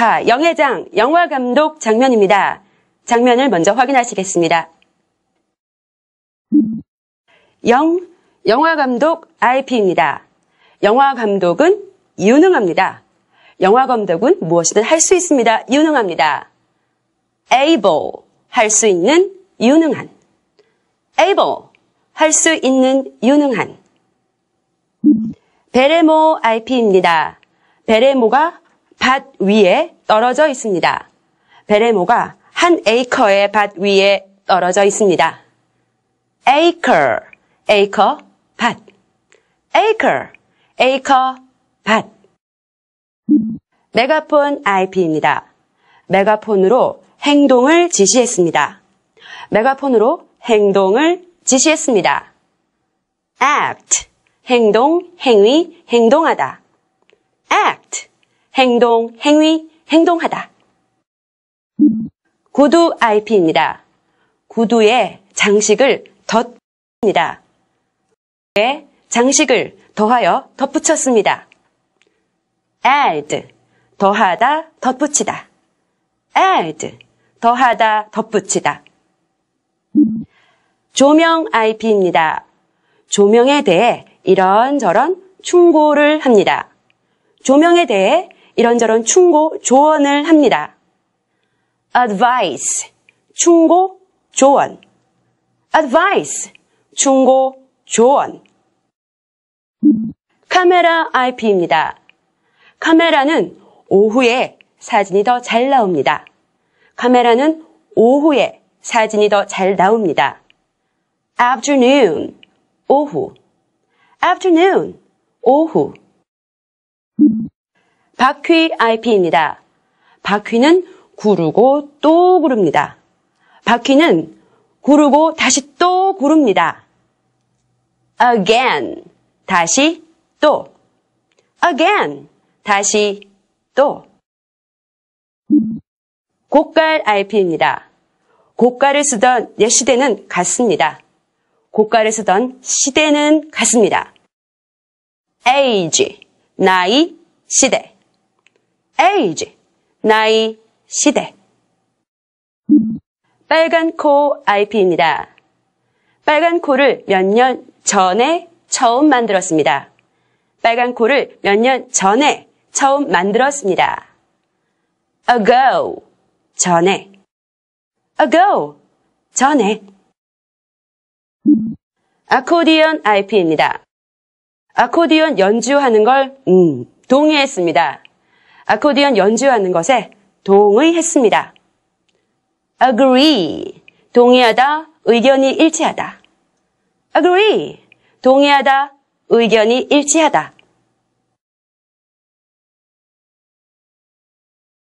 자, 영회장, 영화감독 장면입니다. 장면을 먼저 확인하시겠습니다. 영, 영화감독 RP입니다. 영화감독은 유능합니다. 영화감독은 무엇이든 할 수 있습니다. 유능합니다. able, 할 수 있는, 유능한. able, 할 수 있는, 유능한. 베레모 RP입니다. 베레모가 밭 위에 떨어져 있습니다. 베레모가 한 에이커의 밭 위에 떨어져 있습니다. acre, acre, 밭. acre, acre, 밭. 메가폰 IP입니다. 메가폰으로 행동을 지시했습니다. 메가폰으로 행동을 지시했습니다. act, 행동, 행위, 행동하다. act, 행동, 행위, 행동하다. 구두 IP입니다. 구두에 장식을 덧입니다. 에 장식을 더하여 덧붙였습니다. add, 더하다, 덧붙이다. add, 더하다, 덧붙이다. 조명 IP입니다. 조명에 대해 이런저런 충고를 합니다. 조명에 대해 이런저런 충고, 조언을 합니다. advice, 충고, 조언. advice, 충고, 조언. 카메라 IP입니다. 카메라는 오후에 사진이 더 잘 나옵니다. 카메라는 오후에 사진이 더 잘 나옵니다. afternoon, 오후. afternoon, 오후. 바퀴 IP입니다. 바퀴는 구르고 또 구릅니다. 바퀴는 구르고 다시 또 구릅니다. again, 다시 또. again, 다시 또. 고깔 RP입니다. 고깔을 쓰던 옛 시대는 같습니다. 고깔을 쓰던 시대는 같습니다. age, 나이, 시대. Age, 나이, 시대. 빨간 코 IP입니다. 빨간 코를 몇 년 전에 처음 만들었습니다. 빨간 코를 몇 년 전에 처음 만들었습니다. ago, 전에. ago, 전에. 아코디언 IP입니다. 아코디언 연주하는 걸, 음, 동의했습니다. 아코디언 연주하는 것에 동의했습니다. agree, 동의하다, 의견이 일치하다. agree, 동의하다, 의견이 일치하다.